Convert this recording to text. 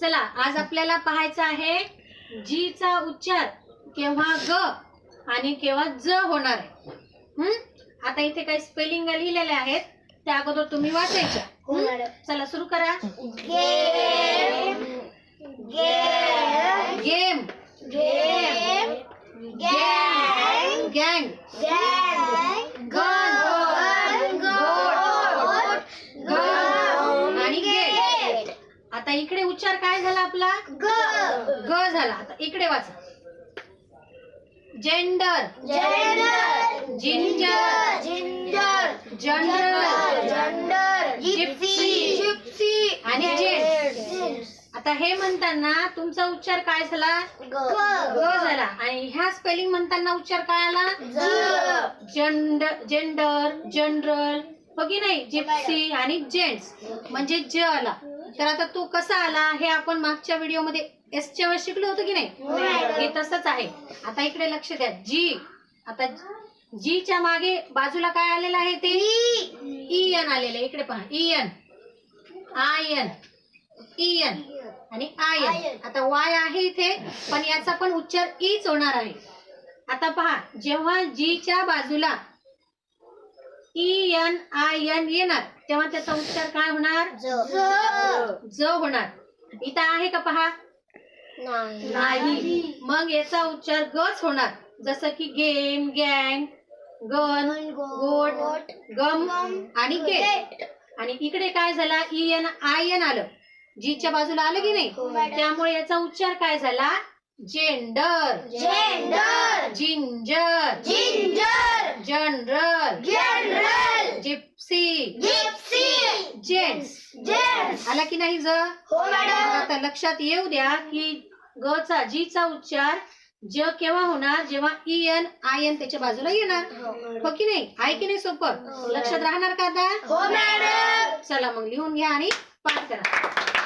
चला आज आपल्याला पाहायचं आहे जी चा उच्चार केव्हा ग आणि केव्हा ज होणार आहे. हम्म? आता इथे काही स्पेलिंग लिहिलेल्या आहेत त्या अगोदर तुम्ही वाचायच्या. हो? चला सुरू करा. गेम. गेम. गेम. गँग. गँग गन गोट गन आणि गेट गेट आता इकडे उच्चार काय झाला आपला? ग. ग झाला. आता इकडे वाचा. Gender. Gender. Ginger. Ginger. General gender. Gypsy. Gypsy. आणि जेंट्स. आता हे म्हणताना तुमचा उच्चार काय झाला? ग. झाला. आणि ह्या स्पेलिंग म्हणताना उच्चार काय आला? जंड जेंडर जनरल. हो की नाही? जिप्सी आणि जेंट्स. म्हणजे ज आला. तर आता तो कसा आला? हे आपण मागच्या व्हिडिओमध्ये एस च्या वेळेस शिकलो होतो की नाही? हो, मॅडम. हे. तसंच आहे. आता इकडे लक्ष द्या. जी आता जी च्या मागे बाजूला काय आलेलं आहे ते? ई एन आलेलं आहे. इकडे पहा. E N I N E N आणि आय एन आता वाय आहे इथे पण याचा पण उच्चार ईच होणार आहे. आता पहा. जेव्हा जी च्या बाजूला ई एन आय एन येणार. तेव्हा त्याचा उच्चार काय होणार? ज. होणार. इथं आहे का पहा? नाही. मग याचा उच्चार गच होणार. जसं की गेम गँग गन गोट गम आणि गेट. आणि इकडे काय झाला? ई एन आय एन आलं. जीच्या बाजूला आलं की हो, नाही मॅडम. त्यामुळे याचा उच्चार काय झाला? Gender. Gender. Ginger. Ginger general general gypsy gypsy gents gents आला की नाही ज हो मॅडम. आता लक्षात येऊ द्या की ग चा जी चा उच्चार ज केव्हा होणार? जेव्हा ई एन आय एन त्याच्या बाजूला येणार. हो की नाही? आहे की नाही सोपं? लक्षात राहणार का आता? हो मॅडम. चला मग लिहून घ्या आणि पाठ करा.